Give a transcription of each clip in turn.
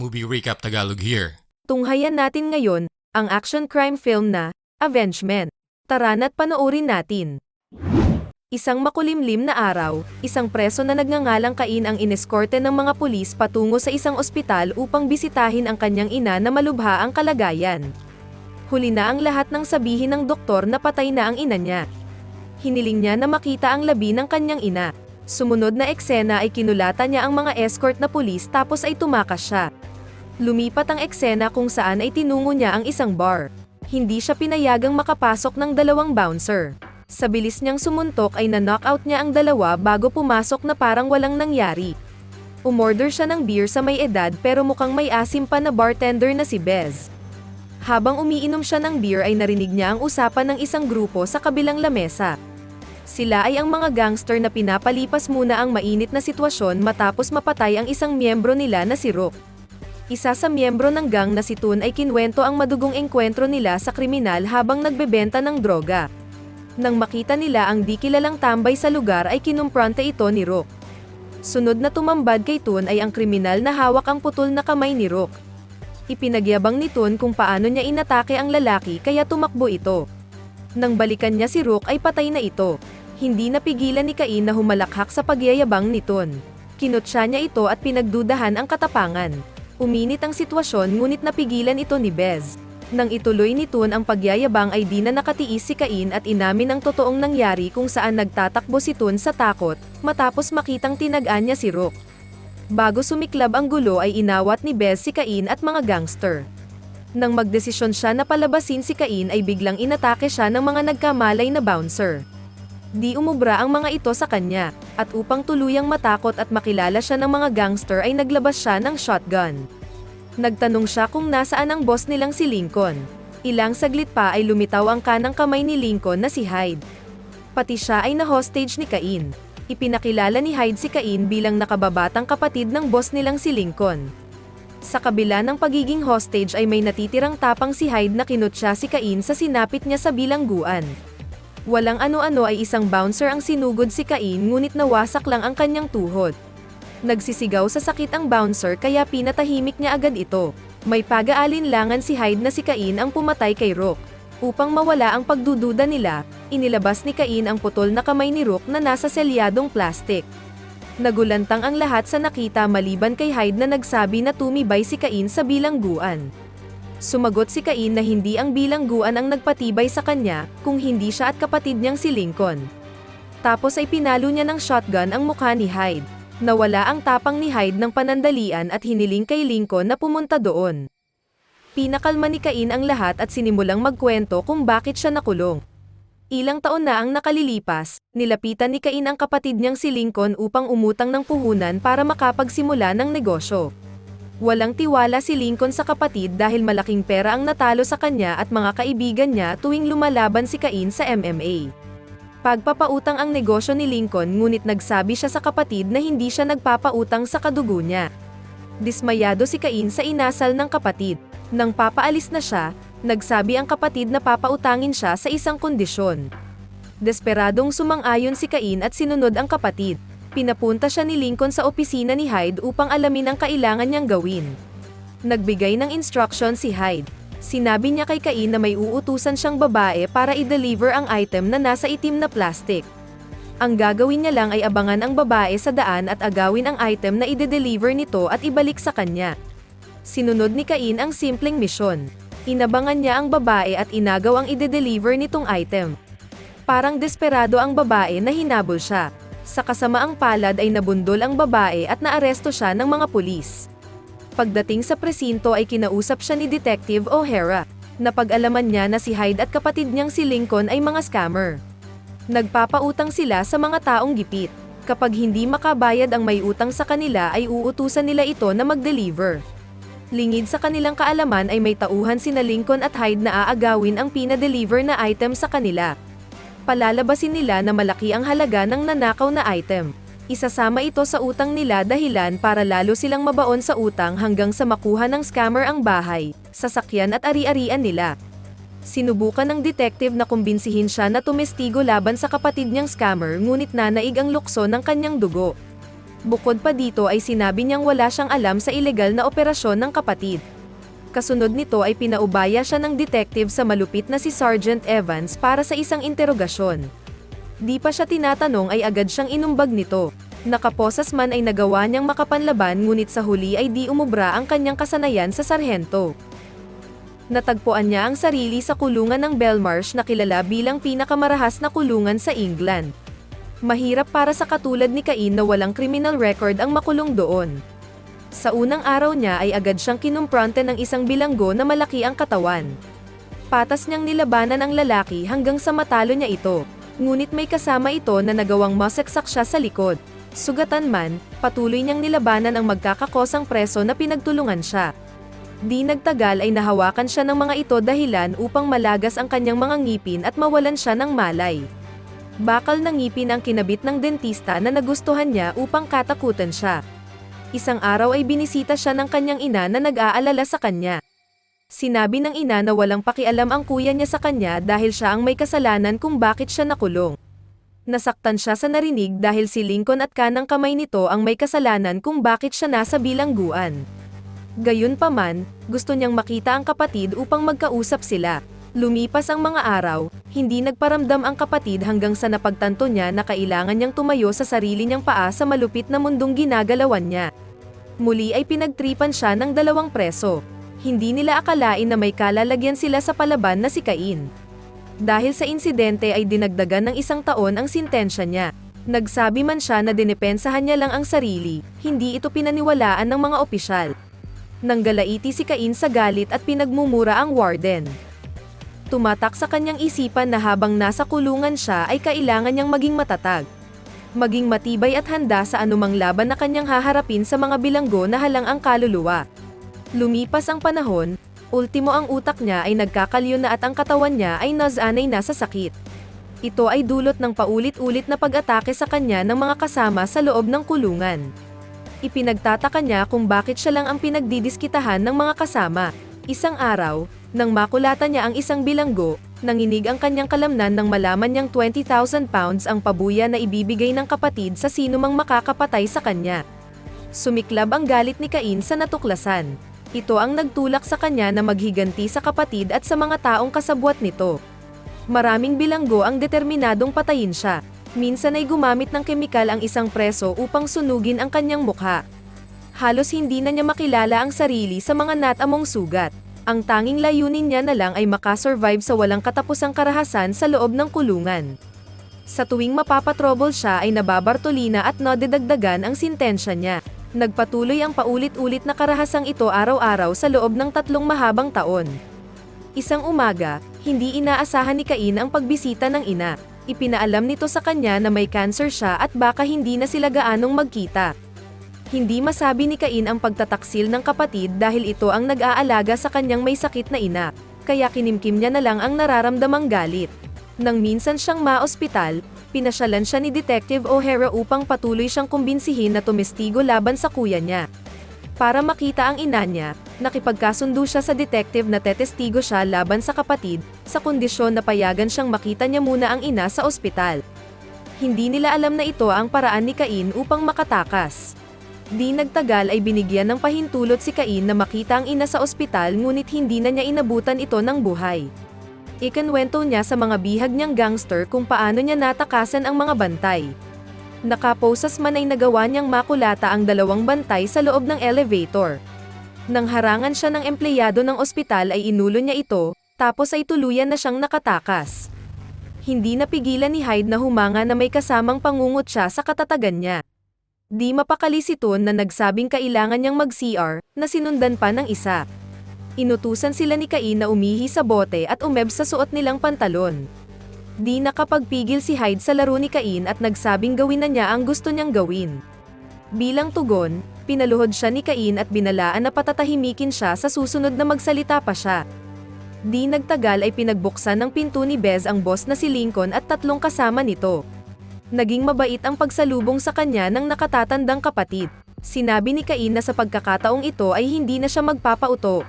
Movie Recap Tagalog here. Tunghayan natin ngayon, ang action crime film na, Avengement. Tara na't panoorin natin. Isang makulimlim na araw, isang preso na nagngangalang Cain ang ineskorte ng mga pulis patungo sa isang ospital upang bisitahin ang kanyang ina na malubha ang kalagayan. Huli na ang lahat ng sabihin ng doktor na patay na ang ina niya. Hiniling niya na makita ang labi ng kanyang ina. Sumunod na eksena ay kinulatan niya ang mga escort na pulis tapos ay tumakas siya. Lumipat ang eksena kung saan ay tinungo niya ang isang bar. Hindi siya pinayagang makapasok ng dalawang bouncer. Sa bilis niyang sumuntok ay na-knockout niya ang dalawa bago pumasok na parang walang nangyari. Umorder siya ng beer sa may edad pero mukhang may asim pa na bartender na si Bez. Habang umiinom siya ng beer ay narinig niya ang usapan ng isang grupo sa kabilang lamesa. Sila ay ang mga gangster na pinapalipas muna ang mainit na sitwasyon matapos mapatay ang isang miyembro nila na si Rook. Isa sa miyembro ng gang na si Tun ay kinwento ang madugong engkwentro nila sa kriminal habang nagbebenta ng droga. Nang makita nila ang di kilalang tambay sa lugar ay kinumprante ito ni Rook. Sunod na tumambad kay Tun ay ang kriminal na hawak ang putol na kamay ni Rook. Ipinagyabang ni Tun kung paano niya inatake ang lalaki kaya tumakbo ito. Nang balikan niya si Rook ay patay na ito. Hindi napigilan ni Cain na humalakhak sa pagyayabang ni Tun. Kinutsa niya ito at pinagdudahan ang katapangan. Uminit ang sitwasyon ngunit napigilan ito ni Bez. Nang ituloy ni Tun ang pagyayabang ay di na nakatiis si Cain at inamin ang totoong nangyari kung saan nagtatakbo si Tun sa takot, matapos makitang tinagaan niya si Rook. Bago sumiklab ang gulo ay inawat ni Bez si Cain at mga gangster. Nang magdesisyon siya na palabasin si Cain ay biglang inatake siya ng mga nagkamalay na bouncer. Di umubra ang mga ito sa kanya, at upang tuluyang matakot at makilala siya ng mga gangster ay naglabas siya ng shotgun. Nagtanong siya kung nasaan ang boss nilang si Lincoln. Ilang saglit pa ay lumitaw ang kanang kamay ni Lincoln na si Hyde. Pati siya ay na-hostage ni Cain. Ipinakilala ni Hyde si Cain bilang nakababatang kapatid ng boss nilang si Lincoln. Sa kabila ng pagiging hostage ay may natitirang tapang si Hyde na kinutsa si Cain sa sinapit niya sa bilangguan. Walang ano-ano ay isang bouncer ang sinugod si Cain ngunit nawasak lang ang kanyang tuhod. Nagsisigaw sa sakit ang bouncer kaya pinatahimik niya agad ito. May pag-aalinlangan si Hyde na si Cain ang pumatay kay Rook. Upang mawala ang pagdududa nila, inilabas ni Cain ang putol na kamay ni Rook na nasa selyadong plastik. Nagulantang ang lahat sa nakita maliban kay Hyde na nagsabi na tumibay si Cain sa bilangguan. Sumagot si Cain na hindi ang bilangguan ang nagpatibay sa kanya, kung hindi siya at kapatid niyang si Lincoln. Tapos ay pinalo niya ng shotgun ang mukha ni Hyde. Nawala ang tapang ni Hyde ng panandalian at hiniling kay Lincoln na pumunta doon. Pinakalma ni Cain ang lahat at sinimulang magkwento kung bakit siya nakulong. Ilang taon na ang nakalilipas, nilapitan ni Cain ang kapatid niyang si Lincoln upang umutang ng puhunan para makapagsimula ng negosyo. Walang tiwala si Lincoln sa kapatid dahil malaking pera ang natalo sa kanya at mga kaibigan niya tuwing lumalaban si Cain sa MMA. Pagpapautang ang negosyo ni Lincoln ngunit nagsabi siya sa kapatid na hindi siya nagpapautang sa kadugo niya. Dismayado si Cain sa inasal ng kapatid. Nang papaalis na siya, nagsabi ang kapatid na papautangin siya sa isang kondisyon. Desperadong sumang-ayon si Cain at sinunod ang kapatid. Pinapunta siya ni Lincoln sa opisina ni Hyde upang alamin ang kailangan niyang gawin. Nagbigay ng instruction si Hyde. Sinabi niya kay Cain na may uutusan siyang babae para i-deliver ang item na nasa itim na plastic. Ang gagawin niya lang ay abangan ang babae sa daan at agawin ang item na ide-deliver nito at ibalik sa kanya. Sinunod ni Cain ang simpleng misyon. Inabangan niya ang babae at inagaw ang ide-deliver nitong item. Parang desperado ang babae na hinabol siya. Sa kasamaang palad ay nabundol ang babae at naaresto siya ng mga pulis. Pagdating sa presinto ay kinausap siya ni Detective O'Hara. Napag-alaman niya na si Hyde at kapatid niyang si Lincoln ay mga scammer. Nagpapautang sila sa mga taong gipit. Kapag hindi makabayad ang may utang sa kanila ay uutusan nila ito na mag-deliver. Lingid sa kanilang kaalaman ay may tauhan sina Lincoln at Hyde na aagawin ang pina-deliver na item sa kanila. Palalabasin nila na malaki ang halaga ng nanakaw na item. Isasama ito sa utang nila dahilan para lalo silang mabaon sa utang hanggang sa makuha ng scammer ang bahay, sasakyan at ari-arian nila. Sinubukan ng detective na kumbinsihin siya na tumestigo laban sa kapatid niyang scammer ngunit nanaig ang lukso ng kanyang dugo. Bukod pa dito ay sinabi niyang wala siyang alam sa ilegal na operasyon ng kapatid. Kasunod nito ay pinaubaya siya ng detective sa malupit na si Sergeant Evans para sa isang interogasyon. Di pa siya tinatanong ay agad siyang inumbag nito. Nakaposas man ay nagawa niyang makapanlaban ngunit sa huli ay di umubra ang kanyang kasanayan sa sarhento. Natagpuan niya ang sarili sa kulungan ng Belmarsh na kilala bilang pinakamarahas na kulungan sa England. Mahirap para sa katulad ni Cain na walang criminal record ang makulong doon. Sa unang araw niya ay agad siyang kinumpronte ng isang bilanggo na malaki ang katawan. Patas niyang nilabanan ang lalaki hanggang sa matalo niya ito. Ngunit may kasama ito na nagawang masaksak siya sa likod. Sugatan man, patuloy niyang nilabanan ang magkakakosang preso na pinagtulungan siya. Di nagtagal ay nahawakan siya ng mga ito dahilan upang malagas ang kanyang mga ngipin at mawalan siya ng malay. Bakal ng ngipin ang kinabit ng dentista na nagustuhan niya upang katakutan siya. Isang araw ay binisita siya ng kanyang ina na nag-aalala sa kanya. Sinabi ng ina na walang pakialam ang kuya niya sa kanya dahil siya ang may kasalanan kung bakit siya nakulong. Nasaktan siya sa narinig dahil si Lincoln at kanang kamay nito ang may kasalanan kung bakit siya nasa bilangguan. Gayunpaman, gusto niyang makita ang kapatid upang magkausap sila. Lumipas ang mga araw, hindi nagparamdam ang kapatid hanggang sa napagtanto niya na kailangan niyang tumayo sa sarili niyang paa sa malupit na mundong ginagalawan niya. Muli ay pinagtripan siya ng dalawang preso. Hindi nila akalain na may kalalagyan sila sa palaban na si Cain. Dahil sa insidente ay dinagdagan ng isang taon ang sintensya niya. Nagsabi man siya na dinepensahan niya lang ang sarili, hindi ito pinaniwalaan ng mga opisyal. Nanggalaiti si Cain sa galit at pinagmumura ang warden. Tumatak sa kanyang isipan na habang nasa kulungan siya ay kailangan niyang maging matatag. Maging matibay at handa sa anumang laban na kanyang haharapin sa mga bilanggo na halang ang kaluluwa. Lumipas ang panahon, ultimo ang utak niya ay nagkakalyo na at ang katawan niya ay nazanay na sa sakit. Ito ay dulot ng paulit-ulit na pag-atake sa kanya ng mga kasama sa loob ng kulungan. Ipinagtataka niya kung bakit siya lang ang pinagdidiskitahan ng mga kasama. Isang araw, nang makulatan niya ang isang bilanggo, nanginig ang kanyang kalamnan nang malaman niyang 20,000 pounds ang pabuya na ibibigay ng kapatid sa sinumang makakapatay sa kanya. Sumiklab ang galit ni Cain sa natuklasan. Ito ang nagtulak sa kanya na maghiganti sa kapatid at sa mga taong kasabwat nito. Maraming bilanggo ang determinadong patayin siya. Minsan ay gumamit ng kemikal ang isang preso upang sunugin ang kanyang mukha. Halos hindi na niya makilala ang sarili sa mga natamong sugat. Ang tanging layunin niya na lang ay makasurvive sa walang katapusang karahasan sa loob ng kulungan. Sa tuwing mapapatrobol siya ay nababartolina at nadidagdagan ang sintensya niya. Nagpatuloy ang paulit-ulit na karahasang ito araw-araw sa loob ng tatlong mahabang taon. Isang umaga, hindi inaasahan ni Cain ang pagbisita ng ina. Ipinaalam nito sa kanya na may cancer siya at baka hindi na sila gaanong magkita. Hindi masabi ni Cain ang pagtataksil ng kapatid dahil ito ang nag-aalaga sa kanyang may sakit na ina, kaya kinimkim niya na lang ang nararamdamang galit. Nang minsan siyang maospital, pinasyalan siya ni Detective O'Hara upang patuloy siyang kumbinsihin na tumestigo laban sa kuya niya. Para makita ang ina niya, nakipagkasundo siya sa detective na tetestigo siya laban sa kapatid, sa kondisyon na payagan siyang makita niya muna ang ina sa ospital. Hindi nila alam na ito ang paraan ni Cain upang makatakas. Di nagtagal ay binigyan ng pahintulot si Cain na makita ang ina sa ospital ngunit hindi na niya inabutan ito ng buhay. Ikanwento niya sa mga bihag niyang gangster kung paano niya natakasan ang mga bantay. Nakaposas man ay nagawa niyang makulata ang dalawang bantay sa loob ng elevator. Nang harangan siya ng empleyado ng ospital ay inulo niya ito, tapos ay tuluyan na siyang nakatakas. Hindi napigilan ni Hyde na humanga na may kasamang pangungot siya sa katatagan niya. Di mapakali si Ton na nagsabing kailangan niyang mag-CR, na sinundan pa ng isa. Inutusan sila ni Cain na umihi sa bote at umeb sa suot nilang pantalon. Di nakapagpigil si Hyde sa laro ni Cain at nagsabing gawin na niya ang gusto niyang gawin. Bilang tugon, pinaluhod siya ni Cain at binalaan na patatahimikin siya sa susunod na magsalita pa siya. Di nagtagal ay pinagbuksan ng pinto ni Bez ang boss na si Lincoln at tatlong kasama nito. Naging mabait ang pagsalubong sa kanya ng nakatatandang kapatid. Sinabi ni Cain na sa pagkakataong ito ay hindi na siya magpapauto.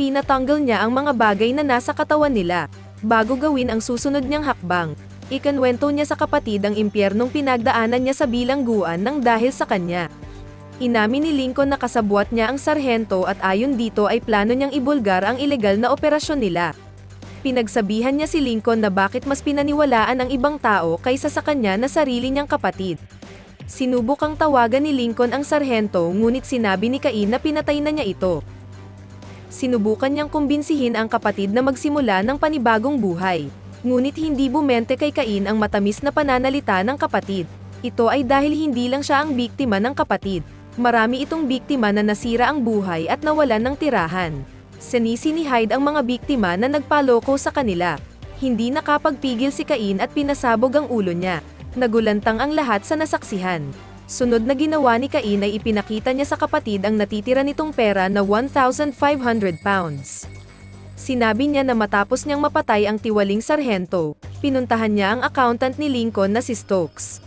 Pinatanggal niya ang mga bagay na nasa katawan nila, bago gawin ang susunod niyang hakbang. Ikanwento niya sa kapatid ang impyernong pinagdaanan niya sa bilangguan ng dahil sa kanya. Inamin ni Lincoln na kasabwat niya ang sarhento at ayon dito ay plano niyang ibulgar ang ilegal na operasyon nila. Pinagsabihan niya si Lincoln na bakit mas pinaniwalaan ang ibang tao kaysa sa kanya na sarili niyang kapatid. Sinubukang tawagan ni Lincoln ang sarhento ngunit sinabi ni Cain na pinatay na niya ito. Sinubukan niyang kumbinsihin ang kapatid na magsimula ng panibagong buhay. Ngunit hindi bumente kay Cain ang matamis na pananalita ng kapatid. Ito ay dahil hindi lang siya ang biktima ng kapatid. Marami itong biktima na nasira ang buhay at nawalan ng tirahan. Sinisi ni Hyde ang mga biktima na nagpaloko sa kanila. Hindi nakapagpigil si Cain at pinasabog ang ulo niya. Nagulantang ang lahat sa nasaksihan. Sunod na ginawa ni Cain ay ipinakita niya sa kapatid ang natitira nitong pera na 1,500 pounds. Sinabi niya na matapos niyang mapatay ang tiwaling sarhento, pinuntahan niya ang accountant ni Lincoln na si Stokes.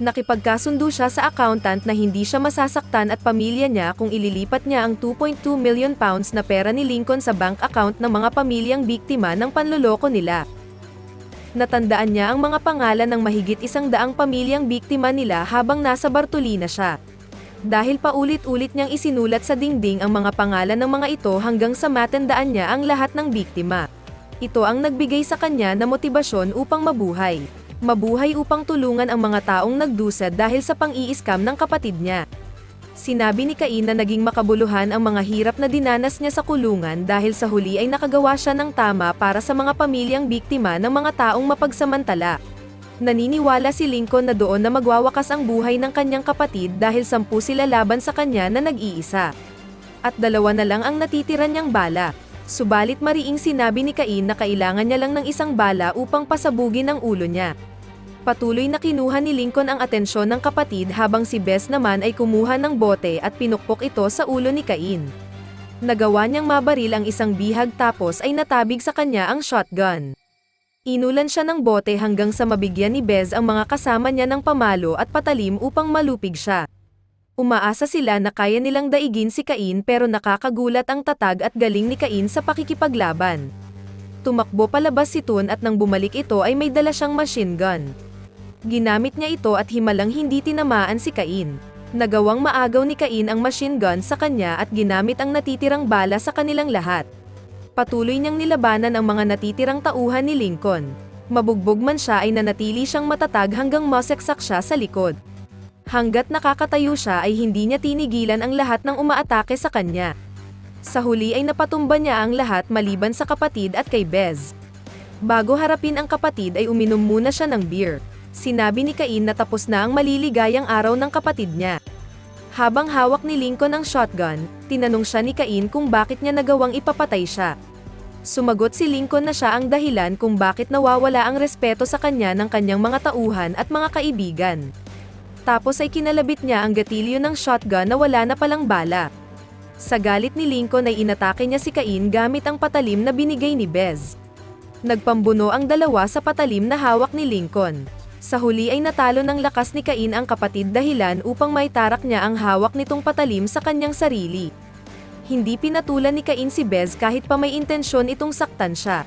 Nakipagkasundo siya sa accountant na hindi siya masasaktan at pamilya niya kung ililipat niya ang 2.2 million pounds na pera ni Lincoln sa bank account ng mga pamilyang biktima ng panloloko nila. Natandaan niya ang mga pangalan ng mahigit isang daang pamilyang biktima nila habang nasa Bartolina siya. Dahil paulit-ulit niyang isinulat sa dingding ang mga pangalan ng mga ito hanggang sa matandaan niya ang lahat ng biktima. Ito ang nagbigay sa kanya na motibasyon upang mabuhay. Mabuhay upang tulungan ang mga taong nagdusa dahil sa pang-iiskam ng kapatid niya. Sinabi ni Cain na naging makabuluhan ang mga hirap na dinanas niya sa kulungan dahil sa huli ay nakagawa siya ng tama para sa mga pamilyang biktima ng mga taong mapagsamantala. Naniniwala si Lincoln na doon na magwawakas ang buhay ng kanyang kapatid dahil sampu sila laban sa kanya na nag-iisa. At dalawa na lang ang natitira niyang bala. Subalit mariing sinabi ni Cain na kailangan niya lang ng isang bala upang pasabugin ang ulo niya. Patuloy na kinuha ni Lincoln ang atensyon ng kapatid habang si Bess naman ay kumuha ng bote at pinukpok ito sa ulo ni Cain. Nagawa niyang mabaril ang isang bihag tapos ay natabig sa kanya ang shotgun. Inulan siya ng bote hanggang sa mabigyan ni Bez ang mga kasama niya ng pamalo at patalim upang malupig siya. Umaasa sila na kaya nilang daigin si Cain pero nakakagulat ang tatag at galing ni Cain sa pakikipaglaban. Tumakbo palabas si Tun at nang bumalik ito ay may dala siyang machine gun. Ginamit niya ito at himalang hindi tinamaan si Cain. Nagawang maagaw ni Cain ang machine gun sa kanya at ginamit ang natitirang bala sa kanilang lahat. Patuloy niyang nilabanan ang mga natitirang tauhan ni Lincoln. Mabugbog man siya ay nanatili siyang matatag hanggang maseksak siya sa likod. Hanggat nakakatayo siya ay hindi niya tinigilan ang lahat ng umaatake sa kanya. Sa huli ay napatumba niya ang lahat maliban sa kapatid at kay Bez. Bago harapin ang kapatid ay uminom muna siya ng beer. Sinabi ni Cain na tapos na ang maliligayang araw ng kapatid niya. Habang hawak ni Lincoln ang shotgun, tinanong siya ni Cain kung bakit niya nagawang ipapatay siya. Sumagot si Lincoln na siya ang dahilan kung bakit nawawala ang respeto sa kanya ng kanyang mga tauhan at mga kaibigan. Tapos ay kinalabit niya ang gatilyo ng shotgun na wala na palang bala. Sa galit ni Lincoln ay inatake niya si Cain gamit ang patalim na binigay ni Bez. Nagpambuno ang dalawa sa patalim na hawak ni Lincoln. Sa huli ay natalo ng lakas ni Cain ang kapatid dahilan upang maitarak niya ang hawak nitong patalim sa kanyang sarili. Hindi pinatulan ni Cain si Bez kahit pa may intensyon itong saktan siya.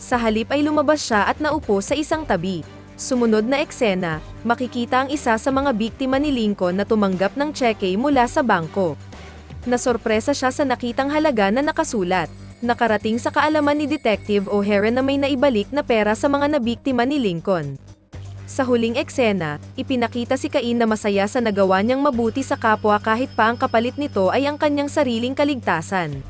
Sa halip ay lumabas siya at naupo sa isang tabi. Sumunod na eksena, makikita ang isa sa mga biktima ni Lincoln na tumanggap ng cheque mula sa bangko. Nasorpresa siya sa nakitang halaga na nakasulat. Nakarating sa kaalaman ni Detective O'Hara na may naibalik na pera sa mga nabiktima ni Lincoln. Sa huling eksena, ipinakita si Cain na masaya sa nagawa niyang mabuti sa kapwa kahit pa ang kapalit nito ay ang kanyang sariling kaligtasan.